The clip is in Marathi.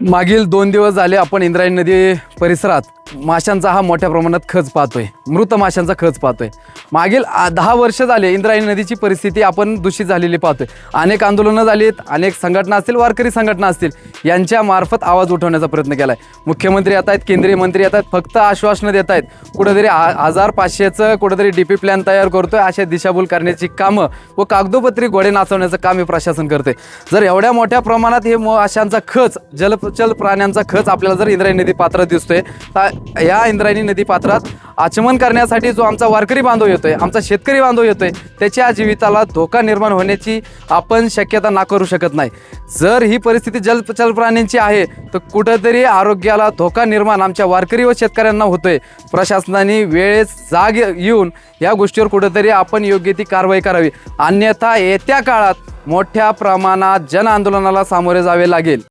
मागील दोन दिवस झाले आपण इंद्रायणी नदी परिसरात माशांचा हा मोठ्या प्रमाणात खच पाहतोय. मृत माशांचा खच पाहतोय. मागील दहा वर्ष झाले इंद्रायणी नदीची परिस्थिती आपण दूषित झालेली पाहतोय. अनेक आंदोलनं झाली आहेत अनेक संघटना असतील वारकरी संघटना असतील यांच्या मार्फत आवाज उठवण्याचा प्रयत्न केला आहे मुख्यमंत्री येत आहेत केंद्रीय मंत्री येत आहेत फक्त आश्वासनं देत आहेत. कुठेतरी हजार पाचशेचं कुठेतरी डी पी प्लॅन तयार करतोय अशा दिशाभूल करण्याची कामं व कागदोपत्री घोडे नाचवण्याचं काम हे प्रशासन करते जर एवढ्या मोठ्या प्रमाणात हे माशांचा खच जलचल प्राण्यांचा खच आपल्याला जर इंद्रायणी नदी पात्रात दिसतोय तर या इंद्रायणी नदी पात्रात आचमन करण्यासाठी जो आमचा वारकरी बांधव येतोय आमचा शेतकरी बांधव येतोय त्याच्या जीविताला धोका निर्माण होण्याची आपण शक्यता नाकारू शकत नाही. जर ही परिस्थिती जलचल प्राण्यांची आहे तर कुठंतरी आरोग्याला धोका निर्माण आमच्या वारकरी व शेतकऱ्यांना होतोय. प्रशासनाने वेळेस जाग येऊन या गोष्टीवर कुठंतरी आपण योग्य ती कारवाई करावी. अन्यथा येत्या काळात मोठ्या प्रमाणात जन आंदोलनाला सामोरे जावे लागेल.